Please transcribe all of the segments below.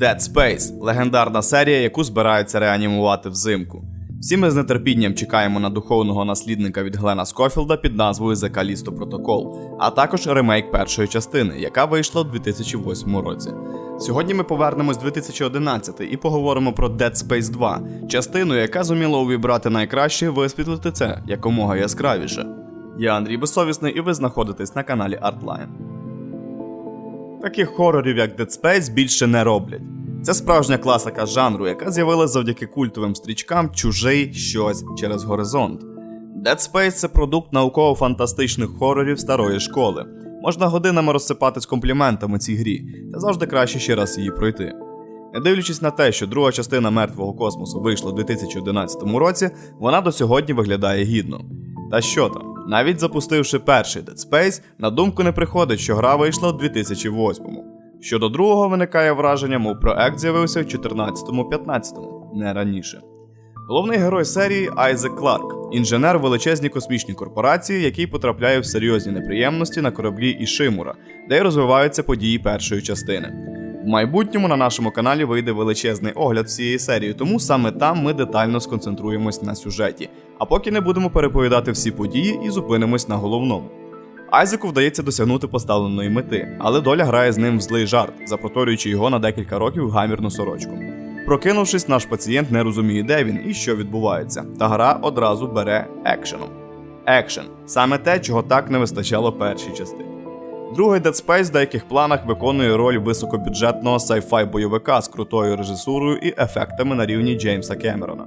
Dead Space легендарна серія, яку збираються реанімувати взимку. Всі ми з нетерпінням чекаємо на духовного наслідника від Глена Скофілда під назвою The Callisto Protocol, а також ремейк першої частини, яка вийшла у 2008 році. Сьогодні ми повернемось в 2011 і поговоримо про Dead Space 2, частину, яка зуміла увібрати найкраще і висвітлити це якомога яскравіше. Я Андрій Безсовісний, і ви знаходитесь на каналі Artline. Таких хорорів, як Dead Space, більше не роблять. Це справжня класика жанру, яка з'явилася завдяки культовим стрічкам Чужий щось через горизонт. Dead Space це продукт науково-фантастичних хорорів старої школи. Можна годинами розсипатись компліментами цій грі, та завжди краще ще раз її пройти. Не дивлячись на те, що друга частина мертвого космосу вийшла у 2011 році, вона до сьогодні виглядає гідно. Та що там, навіть запустивши перший Dead Space, на думку не приходить, що гра вийшла у 2008-му. Щодо другого виникає враження, мов проект з'явився в 14-15, не раніше. Головний герой серії Айзек Кларк, інженер в величезній космічній корпорації, який потрапляє в серйозні неприємності на кораблі Ішимура, де й розвиваються події першої частини. Майбутньому на нашому каналі вийде величезний огляд всієї серії, тому саме там ми детально сконцентруємось на сюжеті, а поки не будемо переповідати всі події і зупинимось на головному. Айзеку вдається досягнути поставленої мети, але доля грає з ним в злий жарт, запроторюючи його на декілька років гамірну сорочку. Прокинувшись, наш пацієнт не розуміє, де він і що відбувається, та гра одразу бере екшеном. Екшен саме те, чого так не вистачало першій частині. Другий Dead Space в деяких планах виконує роль високобюджетного sci-fi бойовика з крутою режисурою і ефектами на рівні Джеймса Кемерона.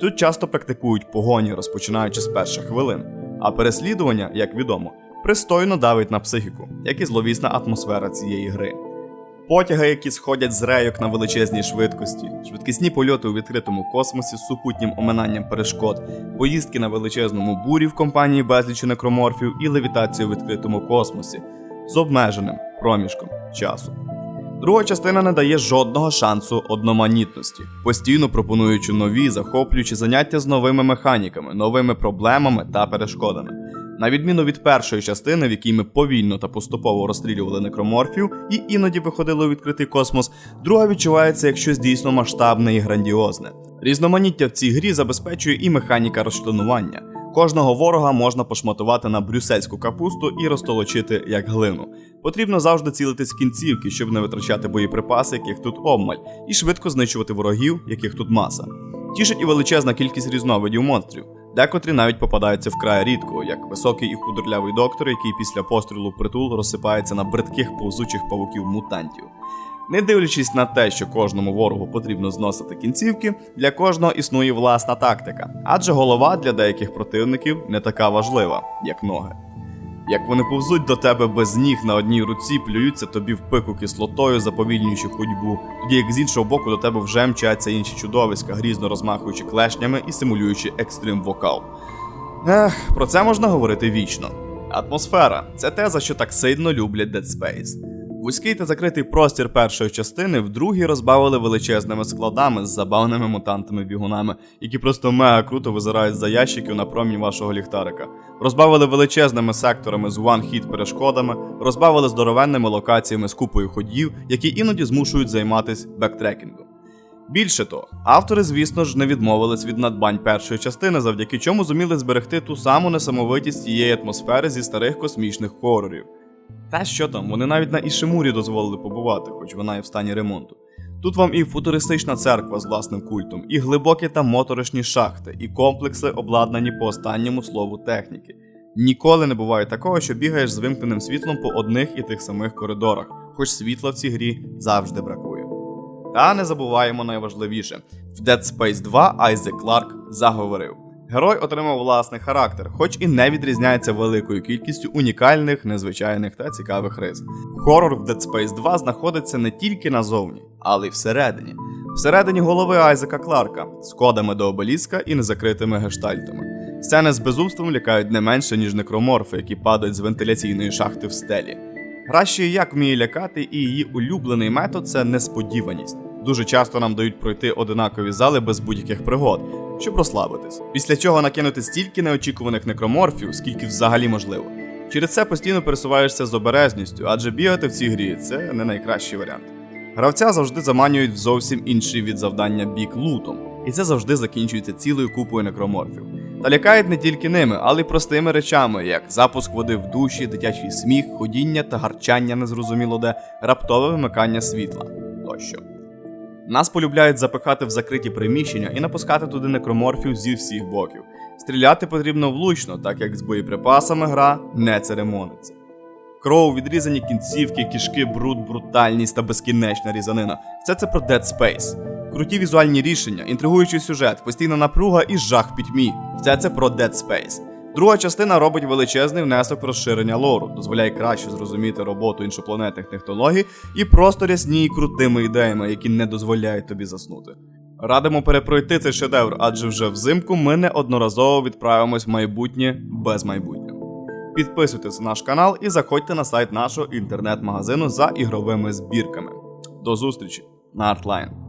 Тут часто практикують погоні, розпочинаючи з перших хвилин, а переслідування, як відомо, пристойно давить на психіку, як і зловісна атмосфера цієї гри. Потяги, які сходять з рейок на величезній швидкості, швидкісні польоти у відкритому космосі з супутнім оминанням перешкод, поїздки на величезному бурі в компанії безлічі некроморфів і левітацію у відкритому космосі з обмеженим проміжком часу. Друга частина не дає жодного шансу одноманітності, постійно пропонуючи нові, захоплюючі заняття з новими механіками, новими проблемами та перешкодами. На відміну від першої частини, в якій ми повільно та поступово розстрілювали некроморфів і іноді виходили у відкритий космос, друга відчувається як щось дійсно масштабне і грандіозне. Різноманіття в цій грі забезпечує і механіка розчленування. Кожного ворога можна пошматувати на брюссельську капусту і розтолочити як глину. Потрібно завжди цілитись в кінцівки, щоб не витрачати боєприпаси, яких тут обмаль, і швидко знищувати ворогів, яких тут маса. Тішить і величезна кількість різновидів монстрів. Декотрі навіть попадаються вкрай рідко, як високий і худорлявий доктор, який після пострілу в притул розсипається на бридких повзучих павуків мутантів. Не дивлячись на те, що кожному ворогу потрібно зносити кінцівки, для кожного існує власна тактика, адже голова для деяких противників не така важлива, як ноги. Як вони повзуть до тебе без ніг на одній руці, плюються тобі в пику кислотою, заповільнюючи ходьбу, тоді як з іншого боку до тебе вже мчаться інші чудовиська, грізно розмахуючи клешнями і симулюючи екстрим вокал. Ех, про це можна говорити вічно. Атмосфера це те, за що так сильно люблять Dead Space. Вузький та закритий простір першої частини в другій розбавили величезними складами з забавними мутантами-бігунами, які просто мега круто визирають за ящиків на промінь вашого ліхтарика. Розбавили величезними секторами з one-hit перешкодами, розбавили здоровенними локаціями з купою ходів, які іноді змушують займатися бектрекінгом. Більше того, автори, звісно ж, не відмовились від надбань першої частини, завдяки чому зуміли зберегти ту саму несамовитість цієї атмосфери зі старих космічних хорорів. Та що там, вони навіть на Ішимурі дозволили побувати, хоч вона і в стані ремонту. Тут вам і футуристична церква з власним культом, і глибокі та моторошні шахти, і комплекси, обладнані по останньому слову техніки. Ніколи не буває такого, що бігаєш з вимкненим світлом по одних і тих самих коридорах, хоч світла в цій грі завжди бракує. Та не забуваємо найважливіше: в Dead Space 2 Айзек Кларк заговорив. Герой отримав власний характер, хоч і не відрізняється великою кількістю унікальних, незвичайних та цікавих рис. Хорор в Dead Space 2 знаходиться не тільки назовні, але й всередині. Всередині голови Айзека Кларка з кодами до обеліска і незакритими гештальтами. Сцени з безумством лякають не менше, ніж некроморфи, які падають з вентиляційної шахти в стелі. Гра ще як вміє лякати, і її улюблений метод це несподіваність. Дуже часто нам дають пройти одинакові зали без будь-яких пригод, щоб розслабитись. Після чого накинути стільки неочікуваних некроморфів, скільки взагалі можливо. Через це постійно пересуваєшся з обережністю, адже бігати в цій грі це не найкращий варіант. Гравця завжди заманюють в зовсім інший від завдання бік лутом, і це завжди закінчується цілою купою некроморфів. Та лякають не тільки ними, але й простими речами, як запуск води в душі, дитячий сміх, ходіння та гарчання незрозуміло де, раптове вимикання світла тощо. Нас полюбляють запихати в закриті приміщення і напускати туди некроморфів зі всіх боків. Стріляти потрібно влучно, так як з боєприпасами гра не церемониться. Кров, відрізані кінцівки, кішки, бруд, брутальність та безкінечна різанина. Все це про Dead Space. Круті візуальні рішення, інтригуючий сюжет, постійна напруга і жах в пітьмі. Все це про Dead Space. Друга частина робить величезний внесок в розширення лору, дозволяє краще зрозуміти роботу іншопланетних технологій і просто рясніє крутими ідеями, які не дозволяють тобі заснути. Радимо перепройти цей шедевр, адже вже взимку ми неодноразово відправимось в майбутнє без майбутнього. Підписуйтесь на наш канал і заходьте на сайт нашого інтернет-магазину за ігровими збірками. До зустрічі на Artline!